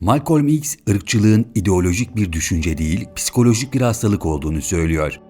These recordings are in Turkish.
Malcolm X, ırkçılığın ideolojik bir düşünce değil, psikolojik bir hastalık olduğunu söylüyor.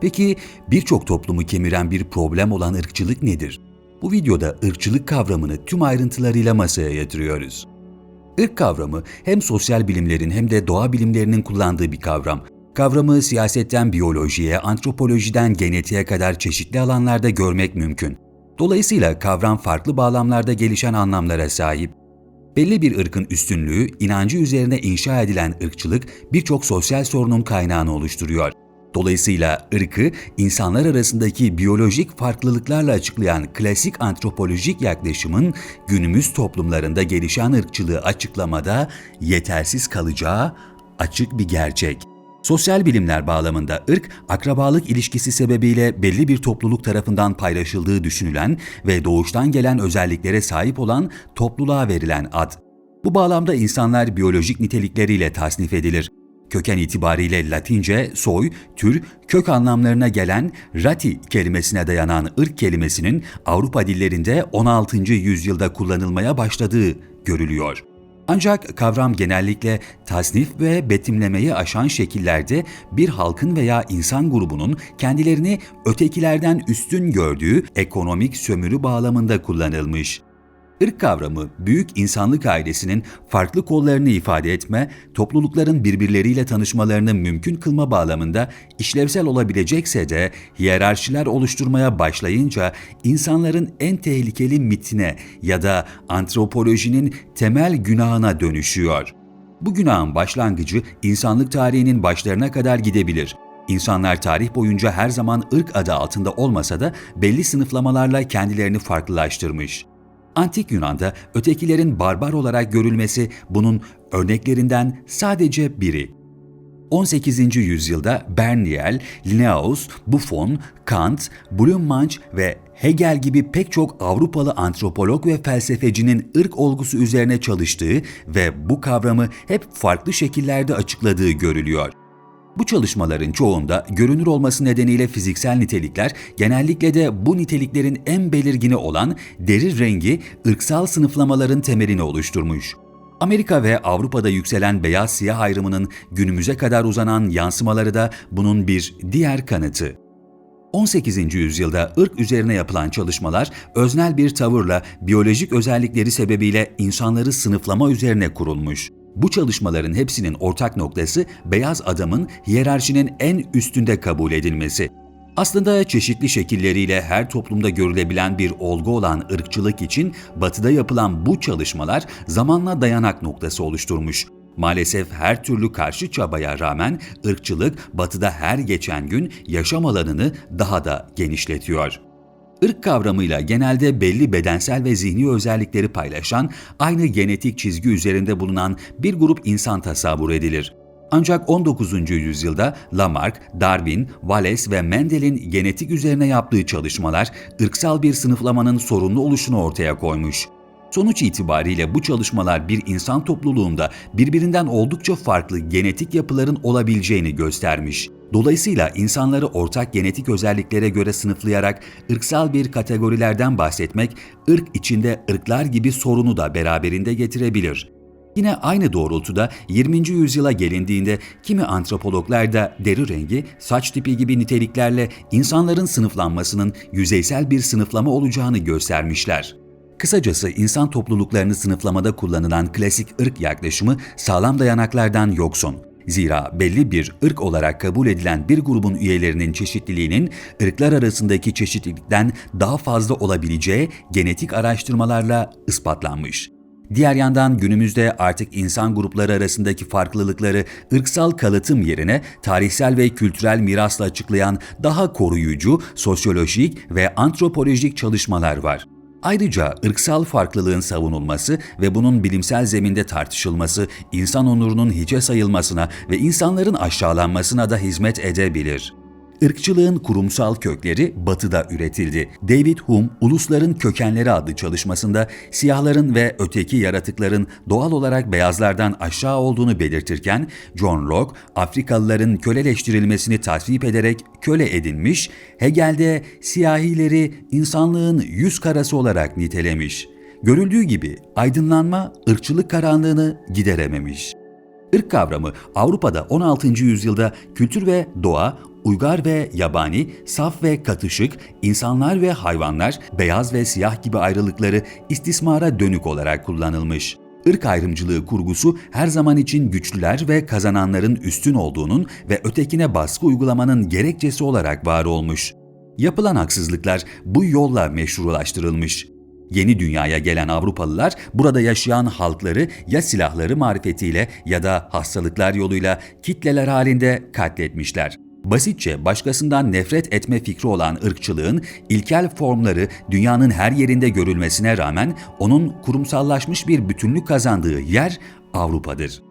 Peki birçok toplumu kemiren bir problem olan ırkçılık nedir? Bu videoda ırkçılık kavramını tüm ayrıntılarıyla masaya yatırıyoruz. Irk kavramı hem sosyal bilimlerin hem de doğa bilimlerinin kullandığı bir kavram. Kavramı siyasetten biyolojiye, antropolojiden genetiğe kadar çeşitli alanlarda görmek mümkün. Dolayısıyla kavram farklı bağlamlarda gelişen anlamlara sahip. Belli bir ırkın üstünlüğü, inancı üzerine inşa edilen ırkçılık birçok sosyal sorunun kaynağını oluşturuyor. Dolayısıyla ırkı insanlar arasındaki biyolojik farklılıklarla açıklayan klasik antropolojik yaklaşımın günümüz toplumlarında gelişen ırkçılığı açıklamada yetersiz kalacağı açık bir gerçek. Sosyal bilimler bağlamında ırk, akrabalık ilişkisi sebebiyle belli bir topluluk tarafından paylaşıldığı düşünülen ve doğuştan gelen özelliklere sahip olan topluluğa verilen ad. Bu bağlamda insanlar biyolojik nitelikleriyle tasnif edilir. Köken itibariyle Latince soy, tür, kök anlamlarına gelen rati kelimesine dayanan ırk kelimesinin Avrupa dillerinde 16. yüzyılda kullanılmaya başladığı görülüyor. Ancak kavram genellikle tasnif ve betimlemeyi aşan şekillerde bir halkın veya insan grubunun kendilerini ötekilerden üstün gördüğü ekonomik sömürü bağlamında kullanılmış. Irk kavramı, büyük insanlık ailesinin farklı kollarını ifade etme, toplulukların birbirleriyle tanışmalarını mümkün kılma bağlamında işlevsel olabilecekse de hiyerarşiler oluşturmaya başlayınca insanların en tehlikeli mitine ya da antropolojinin temel günahına dönüşüyor. Bu günahın başlangıcı insanlık tarihinin başlarına kadar gidebilir. İnsanlar tarih boyunca her zaman ırk adı altında olmasa da belli sınıflamalarla kendilerini farklılaştırmış. Antik Yunan'da ötekilerin barbar olarak görülmesi bunun örneklerinden sadece biri. 18. yüzyılda Berniel, Linnaeus, Buffon, Kant, Blumenbach ve Hegel gibi pek çok Avrupalı antropolog ve felsefecinin ırk olgusu üzerine çalıştığı ve bu kavramı hep farklı şekillerde açıkladığı görülüyor. Bu çalışmaların çoğunda görünür olması nedeniyle fiziksel nitelikler, genellikle de bu niteliklerin en belirgini olan deri rengi ırksal sınıflamaların temelini oluşturmuş. Amerika ve Avrupa'da yükselen beyaz-siyah ayrımının günümüze kadar uzanan yansımaları da bunun bir diğer kanıtı. 18. yüzyılda ırk üzerine yapılan çalışmalar öznel bir tavırla biyolojik özellikleri sebebiyle insanları sınıflama üzerine kurulmuş. Bu çalışmaların hepsinin ortak noktası beyaz adamın hiyerarşinin en üstünde kabul edilmesi. Aslında çeşitli şekilleriyle her toplumda görülebilen bir olgu olan ırkçılık için batıda yapılan bu çalışmalar zamanla dayanak noktası oluşturmuş. Maalesef her türlü karşı çabaya rağmen ırkçılık batıda her geçen gün yaşam alanını daha da genişletiyor. Irk kavramıyla genelde belli bedensel ve zihni özellikleri paylaşan, aynı genetik çizgi üzerinde bulunan bir grup insan tasavvur edilir. Ancak 19. yüzyılda Lamarck, Darwin, Wallace ve Mendel'in genetik üzerine yaptığı çalışmalar ırksal bir sınıflamanın sorunlu oluşunu ortaya koymuş. Sonuç itibariyle bu çalışmalar bir insan topluluğunda birbirinden oldukça farklı genetik yapıların olabileceğini göstermiş. Dolayısıyla insanları ortak genetik özelliklere göre sınıflayarak ırksal bir kategorilerden bahsetmek, ırk içinde ırklar gibi sorunu da beraberinde getirebilir. Yine aynı doğrultuda 20. yüzyıla gelindiğinde kimi antropologlar da deri rengi, saç tipi gibi niteliklerle insanların sınıflanmasının yüzeysel bir sınıflama olacağını göstermişler. Kısacası insan topluluklarını sınıflamada kullanılan klasik ırk yaklaşımı sağlam dayanaklardan yoksun. Zira belli bir ırk olarak kabul edilen bir grubun üyelerinin çeşitliliğinin ırklar arasındaki çeşitlilikten daha fazla olabileceği genetik araştırmalarla ispatlanmış. Diğer yandan günümüzde artık insan grupları arasındaki farklılıkları ırksal kalıtım yerine tarihsel ve kültürel mirasla açıklayan daha koruyucu, sosyolojik ve antropolojik çalışmalar var. Ayrıca ırksal farklılığın savunulması ve bunun bilimsel zeminde tartışılması insan onurunun hiçe sayılmasına ve insanların aşağılanmasına da hizmet edebilir. Irkçılığın kurumsal kökleri batıda üretildi. David Hume, Ulusların Kökenleri adlı çalışmasında siyahların ve öteki yaratıkların doğal olarak beyazlardan aşağı olduğunu belirtirken, John Locke, Afrikalıların köleleştirilmesini tasvip ederek köle edinmiş, Hegel'de siyahileri insanlığın yüz karası olarak nitelemiş. Görüldüğü gibi aydınlanma ırkçılık karanlığını giderememiş. Irk kavramı Avrupa'da 16. yüzyılda kültür ve doğa, uygar ve yabani, saf ve katışık, insanlar ve hayvanlar, beyaz ve siyah gibi ayrılıkları istismara dönük olarak kullanılmış. Irk ayrımcılığı kurgusu her zaman için güçlüler ve kazananların üstün olduğunun ve ötekine baskı uygulamanın gerekçesi olarak var olmuş. Yapılan haksızlıklar bu yolla meşrulaştırılmış. Yeni dünyaya gelen Avrupalılar burada yaşayan halkları ya silahları marifetiyle ya da hastalıklar yoluyla kitleler halinde katletmişler. Basitçe başkasından nefret etme fikri olan ırkçılığın ilkel formları dünyanın her yerinde görülmesine rağmen onun kurumsallaşmış bir bütünlük kazandığı yer Avrupa'dır.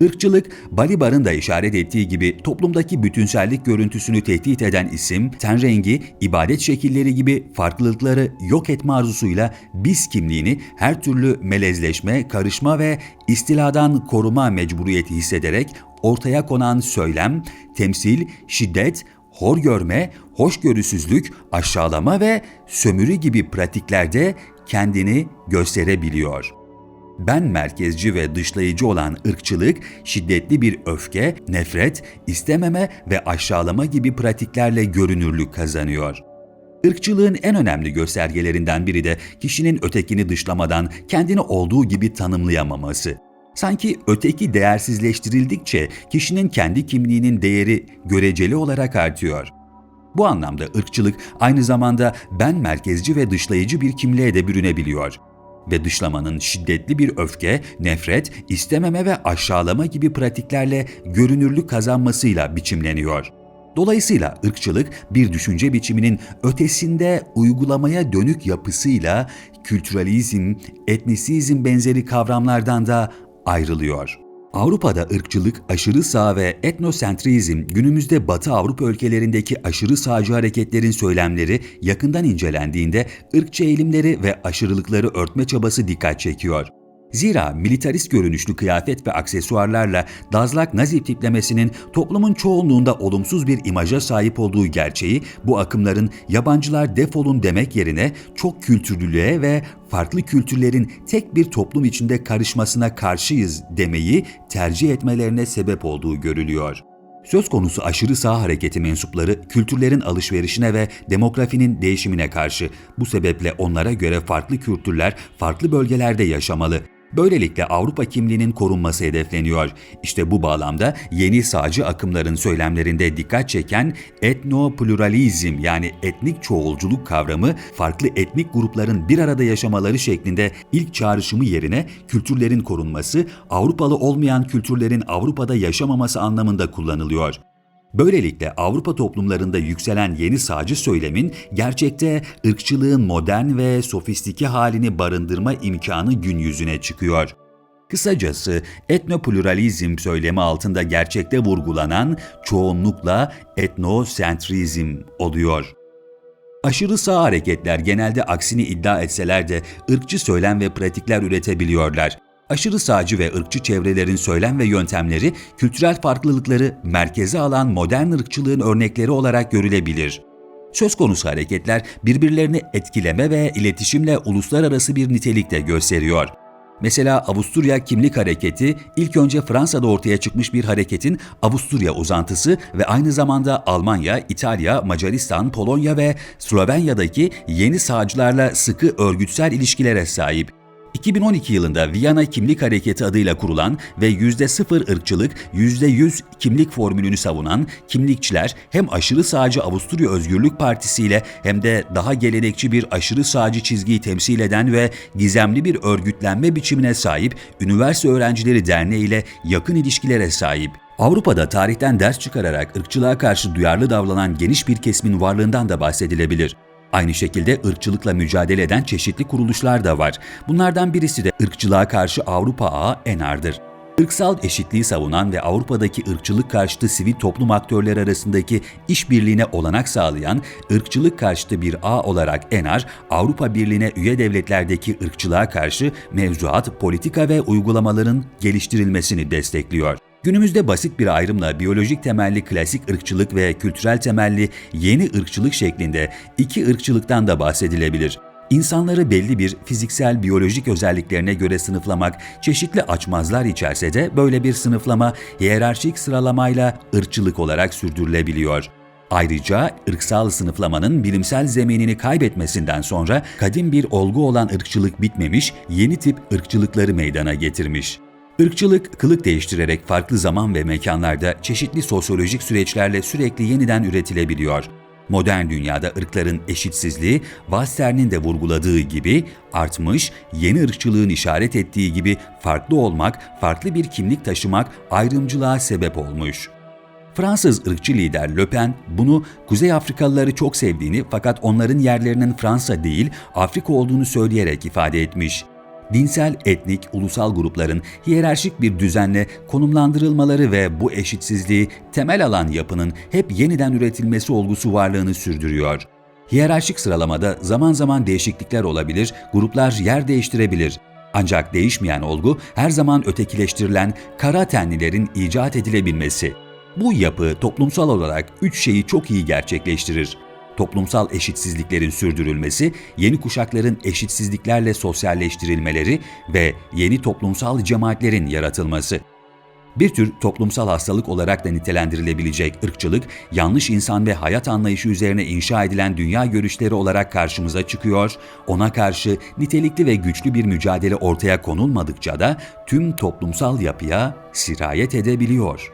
Irkçılık, Balibar'ın da işaret ettiği gibi toplumdaki bütünsellik görüntüsünü tehdit eden isim, ten rengi, ibadet şekilleri gibi farklılıkları yok etme arzusuyla biz kimliğini her türlü melezleşme, karışma ve istiladan koruma mecburiyeti hissederek ortaya konan söylem, temsil, şiddet, hor görme, hoşgörüsüzlük, aşağılama ve sömürü gibi pratiklerde kendini gösterebiliyor.'' Ben merkezci ve dışlayıcı olan ırkçılık, şiddetli bir öfke, nefret, istememe ve aşağılama gibi pratiklerle görünürlük kazanıyor. Irkçılığın en önemli göstergelerinden biri de kişinin ötekini dışlamadan kendini olduğu gibi tanımlayamaması. Sanki öteki değersizleştirildikçe kişinin kendi kimliğinin değeri göreceli olarak artıyor. Bu anlamda ırkçılık aynı zamanda ben merkezci ve dışlayıcı bir kimliğe de bürünebiliyor ve dışlamanın şiddetli bir öfke, nefret, istememe ve aşağılama gibi pratiklerle görünürlük kazanmasıyla biçimleniyor. Dolayısıyla ırkçılık bir düşünce biçiminin ötesinde uygulamaya dönük yapısıyla kültüralizm, etnisizm benzeri kavramlardan da ayrılıyor. Avrupa'da ırkçılık, aşırı sağ ve etnosentrizm günümüzde Batı Avrupa ülkelerindeki aşırı sağcı hareketlerin söylemleri yakından incelendiğinde ırkçı eğilimleri ve aşırılıkları örtme çabası dikkat çekiyor. Zira militarist görünüşlü kıyafet ve aksesuarlarla Dazlak Nazi tiplemesinin toplumun çoğunluğunda olumsuz bir imaja sahip olduğu gerçeği bu akımların yabancılar defolun demek yerine çok kültürlülüğe ve farklı kültürlerin tek bir toplum içinde karışmasına karşıyız demeyi tercih etmelerine sebep olduğu görülüyor. Söz konusu aşırı sağ hareketi mensupları kültürlerin alışverişine ve demografinin değişimine karşı bu sebeple onlara göre farklı kültürler farklı bölgelerde yaşamalı. Böylelikle Avrupa kimliğinin korunması hedefleniyor. İşte bu bağlamda yeni sağcı akımların söylemlerinde dikkat çeken etnopluralizm yani etnik çoğulculuk kavramı farklı etnik grupların bir arada yaşamaları şeklinde ilk çağrışımı yerine kültürlerin korunması, Avrupalı olmayan kültürlerin Avrupa'da yaşamaması anlamında kullanılıyor. Böylelikle Avrupa toplumlarında yükselen yeni sağcı söylemin gerçekte ırkçılığın modern ve sofistike halini barındırma imkanı gün yüzüne çıkıyor. Kısacası etnopluralizm söylemi altında gerçekte vurgulanan çoğunlukla etnosentrizm oluyor. Aşırı sağ hareketler genelde aksini iddia etseler de ırkçı söylem ve pratikler üretebiliyorlar. Aşırı sağcı ve ırkçı çevrelerin söylem ve yöntemleri kültürel farklılıkları merkeze alan modern ırkçılığın örnekleri olarak görülebilir. Söz konusu hareketler birbirlerini etkileme ve iletişimle uluslararası bir nitelikte gösteriyor. Mesela Avusturya Kimlik Hareketi ilk önce Fransa'da ortaya çıkmış bir hareketin Avusturya uzantısı ve aynı zamanda Almanya, İtalya, Macaristan, Polonya ve Slovenya'daki yeni sağcılarla sıkı örgütsel ilişkilere sahip. 2012 yılında Viyana Kimlik Hareketi adıyla kurulan ve %0 ırkçılık, %100 kimlik formülünü savunan kimlikçiler hem aşırı sağcı Avusturya Özgürlük Partisi ile hem de daha gelenekçi bir aşırı sağcı çizgiyi temsil eden ve gizemli bir örgütlenme biçimine sahip Üniversite Öğrencileri Derneği ile yakın ilişkilere sahip. Avrupa'da tarihten ders çıkararak ırkçılığa karşı duyarlı davranan geniş bir kesimin varlığından da bahsedilebilir. Aynı şekilde ırkçılıkla mücadele eden çeşitli kuruluşlar da var. Bunlardan birisi de ırkçılığa karşı Avrupa Ağı ENAR'dır. Irksal eşitliği savunan ve Avrupa'daki ırkçılık karşıtı sivil toplum aktörleri arasındaki işbirliğine olanak sağlayan ırkçılık karşıtı bir ağ olarak ENAR, Avrupa Birliği'ne üye devletlerdeki ırkçılığa karşı mevzuat, politika ve uygulamaların geliştirilmesini destekliyor. Günümüzde basit bir ayrımla biyolojik temelli klasik ırkçılık ve kültürel temelli yeni ırkçılık şeklinde iki ırkçılıktan da bahsedilebilir. İnsanları belli bir fiziksel biyolojik özelliklerine göre sınıflamak çeşitli açmazlar içerse de böyle bir sınıflama hiyerarşik sıralamayla ırkçılık olarak sürdürülebiliyor. Ayrıca ırksal sınıflamanın bilimsel zeminini kaybetmesinden sonra kadim bir olgu olan ırkçılık bitmemiş, yeni tip ırkçılıkları meydana getirmiş. Irkçılık, kılık değiştirerek farklı zaman ve mekanlarda çeşitli sosyolojik süreçlerle sürekli yeniden üretilebiliyor. Modern dünyada ırkların eşitsizliği, Wasser'in de vurguladığı gibi artmış, yeni ırkçılığın işaret ettiği gibi farklı olmak, farklı bir kimlik taşımak ayrımcılığa sebep olmuş. Fransız ırkçı lider Le Pen bunu Kuzey Afrikalıları çok sevdiğini fakat onların yerlerinin Fransa değil Afrika olduğunu söyleyerek ifade etmiş. Dinsel, etnik, ulusal grupların hiyerarşik bir düzenle konumlandırılmaları ve bu eşitsizliği temel alan yapının hep yeniden üretilmesi olgusu varlığını sürdürüyor. Hiyerarşik sıralamada zaman zaman değişiklikler olabilir, gruplar yer değiştirebilir. Ancak değişmeyen olgu her zaman ötekileştirilen kara tenlilerin icat edilebilmesi. Bu yapı toplumsal olarak üç şeyi çok iyi gerçekleştirir. Toplumsal eşitsizliklerin sürdürülmesi, yeni kuşakların eşitsizliklerle sosyalleştirilmeleri ve yeni toplumsal cemaatlerin yaratılması. Bir tür toplumsal hastalık olarak da nitelendirilebilecek ırkçılık, yanlış insan ve hayat anlayışı üzerine inşa edilen dünya görüşleri olarak karşımıza çıkıyor, ona karşı nitelikli ve güçlü bir mücadele ortaya konulmadıkça da tüm toplumsal yapıya sirayet edebiliyor.